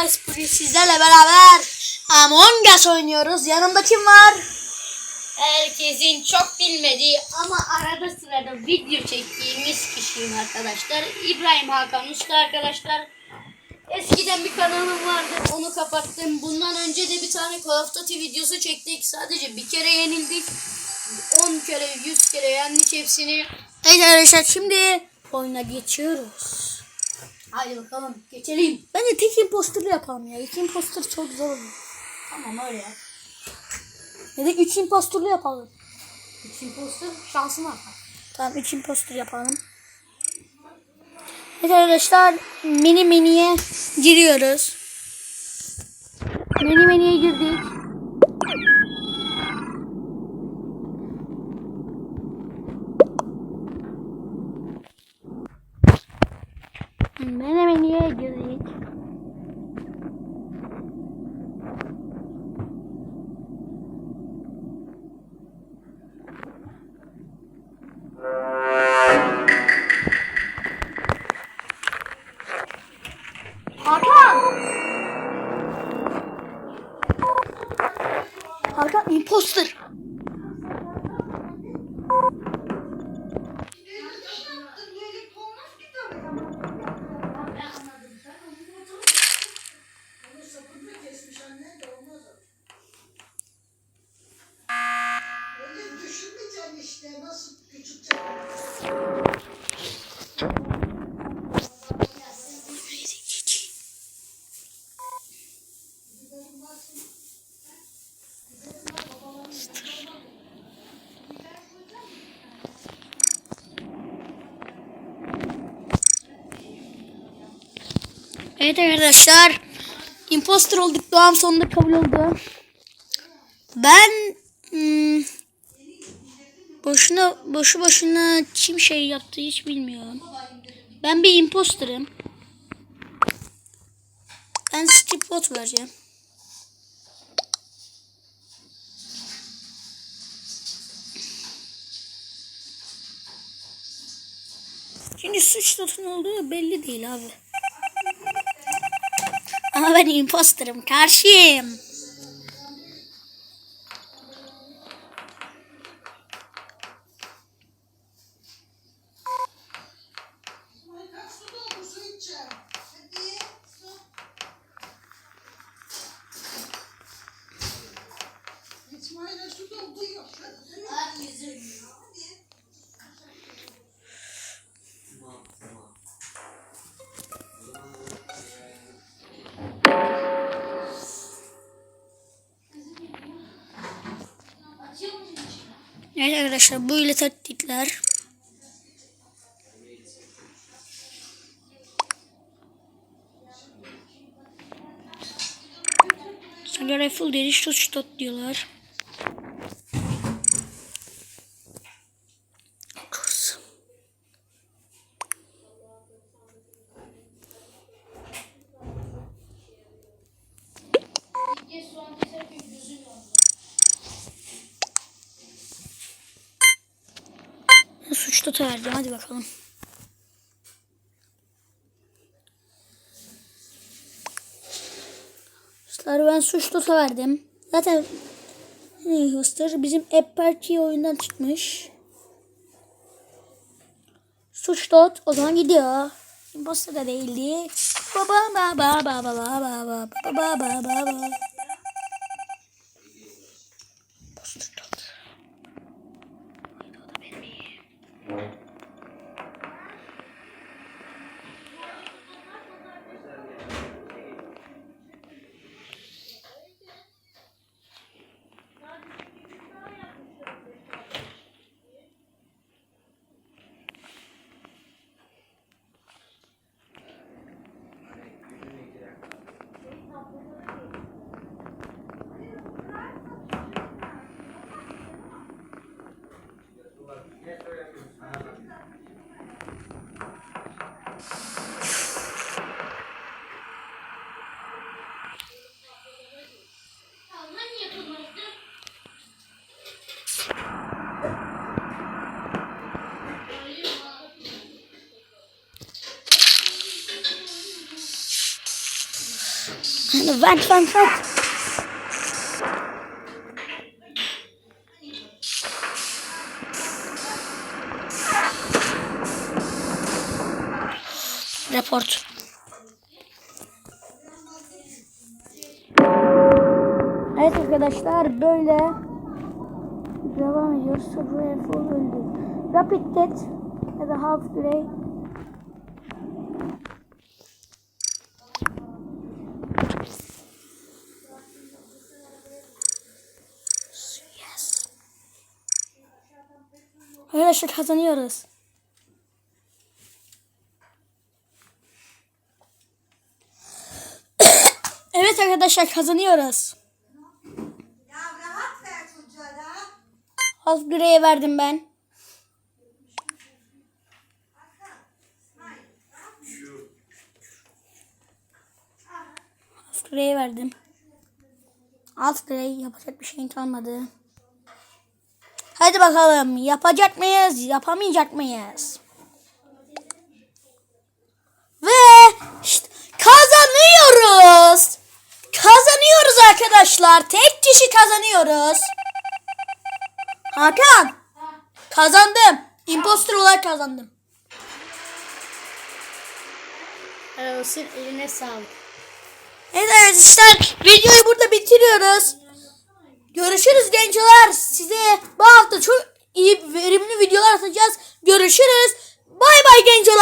guys bugün sizlerle beraber Among Us oynuyoruz. Yanımda kim var? Herkesin çok bilmediği ama arada sırada video çektiğimiz kişiyim arkadaşlar. İbrahim Hakan Usta arkadaşlar. Eskiden bir kanalım vardı onu kapattım. Bundan önce de bir tane Call of Duty videosu çektik. Sadece bir kere yenildik. 10 kere 100 kere yendik hepsini. Evet arkadaşlar şimdi oyuna geçiyoruz. Hadi bakalım geçelim. Bence tek imposter yapalım ya. İki imposter çok zor oluyor. Tamam öyle yap. Ya da üç imposterlı yapalım. Üç imposter şansın var. Tamam üç imposter yapalım. Evet arkadaşlar mini miniye giriyoruz. Mini miniye girdik. Hakan Evet arkadaşlar. Imposter olduk. Doğum sonunda kabul oldu. Ben hmm, boşuna boşu boşuna kim şey yaptı hiç bilmiyorum. Ben bir imposterım. Ben skip vote vereceğim. Çünkü suç notun olduğu belli değil abi. Ben imposterım. Karşıyım. Arkadaşlar bu ile taktikler. Sonra rifle deri şut tot diyorlar. Suç totu verdim hadi bakalım. Arkadaşlar ben suç totu verdim. Zaten Hıstır bizim App Party oyundan çıkmış. Suç tot o zaman gidiyor. Imposter da değildi. Baba baba baba baba baba baba baba baba. Hani vent vent vent. Report. Evet arkadaşlar böyle devam ediyoruz. Full öldü. Rapid Death ya da Half Grey. Arkadaşlar kazanıyoruz. evet arkadaşlar kazanıyoruz. Ya rahat ver çocuğa da. Half Grey'e verdim ben. Half Grey'e verdim. Half Grey yapacak bir şeyin kalmadı. Hadi bakalım yapacak mıyız yapamayacak mıyız? Ve işte kazanıyoruz. Kazanıyoruz arkadaşlar. Tek kişi kazanıyoruz. Hakan. Kazandım. Imposter olarak kazandım. Helal olsun eline sağlık. Evet arkadaşlar videoyu burada bitiriyoruz. Görüşürüz gençler. Size bu hafta çok iyi verimli videolar atacağız. Görüşürüz. Bay bay gençler.